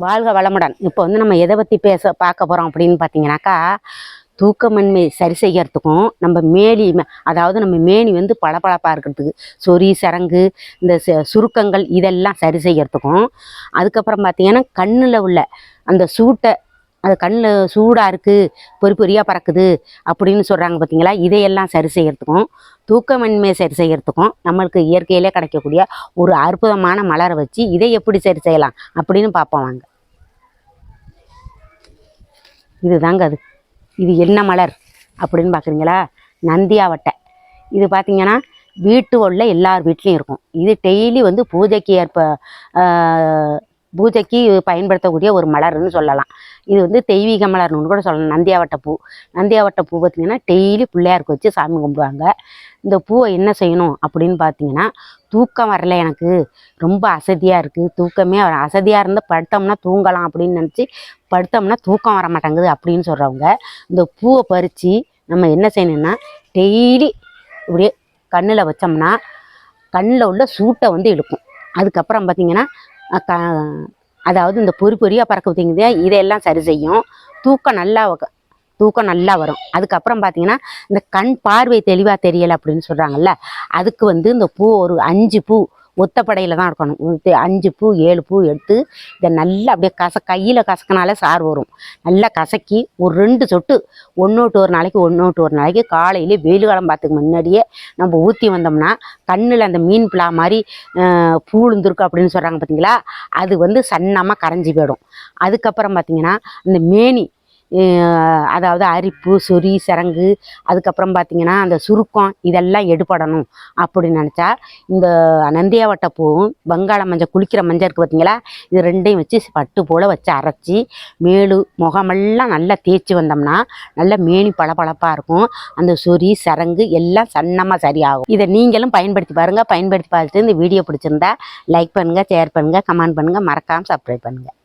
வாழ்க வளமுடன். இப்போ வந்து நம்ம எதை பற்றி பேச பார்க்க போகிறோம் அப்படின்னு பார்த்தீங்கன்னாக்கா தூக்கமின்மை சரி செய்யறதுக்கும் நம்ம மேலி அதாவது நம்ம மேனி வந்து பளபளப்பாக இருக்கிறதுக்கு சொறி சரங்கு இந்த ச- சுருக்கங்கள் இதெல்லாம் சரி செய்யறதுக்கும் அதுக்கப்புறம் பார்த்தீங்கன்னா கண்ணில் உள்ள அந்த சூட்டை அது கண்ணில் சூடாக இருக்குது பொறி பொறியாக பறக்குது அப்படின்னு சொல்கிறாங்க பார்த்தீங்களா? இதையெல்லாம் சரி செய்யறதுக்கும் தூக்கமின்மையை சரி செய்கிறதுக்கும் நம்மளுக்கு இயற்கையிலே கிடைக்கக்கூடிய ஒரு அற்புதமான மலரை வச்சு இதை எப்படி சரி செய்யலாம் அப்படின்னு பார்ப்போம் வாங்க. இதுதாங்க அது. இது என்ன மலர் அப்படின்னு பார்க்குறீங்களா? நந்தியாவட்டை. இது பார்த்தீங்கன்னா வீட்டு உள்ள எல்லார் வீட்லேயும் இருக்கும். இது டெய்லி வந்து பூஜைக்கு ஏற்ப பூஜைக்கு பயன்படுத்தக்கூடிய ஒரு மலர்னு சொல்லலாம். இது வந்து தெய்வீக மலர்னு கூட சொல்லலாம். நந்தியாவட்டை பூ. நந்தியாவட்டை பூ பார்த்தீங்கன்னா டெய்லி பிள்ளையாருக்கு வச்சு சாமி கும்பிடுவாங்க. இந்த பூவை என்ன செய்யணும் அப்படின்னு பார்த்தீங்கன்னா தூக்கம் வரல எனக்கு. ரொம்ப அசதியாக இருக்குது தூக்கமே வர அசதியாக இருந்தால் படுத்தோம்னா தூங்கலாம் அப்படின்னு நினச்சி படுத்தோம்னா தூக்கம் வர மாட்டேங்குது அப்படின்னு சொல்கிறவங்க இந்த பூவை பறித்து நம்ம என்ன செய்யணும்னா டெய்லி இப்படியே கண்ணில் வச்சோம்னா கண்ணில் உள்ள சூட்டை வந்து இழுக்கும். அதுக்கப்புறம் பார்த்தீங்கன்னா க அதாவது இந்த பொறி பொறியாக பறக்க பார்த்தீங்க இதையெல்லாம் சரி செய்யும். தூக்கம் நல்லா தூக்கம் நல்லா வரும். அதுக்கப்புறம் பார்த்தீங்கன்னா இந்த கண் பார்வை தெளிவாக தெரியலை அப்படின்னு சொல்கிறாங்கல்ல அதுக்கு வந்து இந்த பூ ஒரு அஞ்சு பூ ஒத்தப்படையில் தான் இருக்கணும். அஞ்சு பூ ஏழு பூ எடுத்து இதை நல்லா அப்படியே கச கையில் கசக்கினாலே சாறு வரும். நல்லா கசக்கி ஒரு ரெண்டு சொட்டு ஒன்றோட்டு ஒரு நாளைக்கு ஒன்றோட்டு ஒரு நாளைக்கு காலையிலே வெயில் காலம் பார்த்துக்கு முன்னாடியே நம்ம ஊற்றி வந்தோம்னா கண்ணில் அந்த மீன் பிளா மாதிரி பூழுந்துருக்கு அப்படின்னு சொல்கிறாங்க பார்த்தீங்களா அது வந்து சன்னமாக கரைஞ்சி போயிடும். அதுக்கப்புறம் பார்த்தீங்கன்னா இந்த மேனி அதாவது அரிப்பு சொறி சரங்கு அதுக்கப்புறம் பார்த்தீங்கன்னா அந்த சுருக்கம் இதெல்லாம் எடுபடணும் அப்படின்னு நினச்சா இந்த நந்தியாவட்டை பூவும் வங்காள மஞ்சள் குளிக்கிற மஞ்சள் இருக்குது பார்த்தீங்களா இது ரெண்டையும் வச்சு பட்டு போல் வச்சு அரைச்சி மேலு முகமெல்லாம் நல்லா தேய்ச்சி வந்தோம்னா நல்ல மேனி பளபளப்பாக இருக்கும். அந்த சொறி சரங்கு எல்லாம் சன்னமாக சரியாகும். இதை நீங்களும் பயன்படுத்தி பாருங்கள் பயன்படுத்தி பார்த்துட்டு இந்த வீடியோ பிடிச்சிருந்தா லைக் பண்ணுங்கள் ஷேர் பண்ணுங்கள் கமெண்ட் பண்ணுங்கள் மறக்காமல் சப்ஸ்கிரைப் பண்ணுங்கள்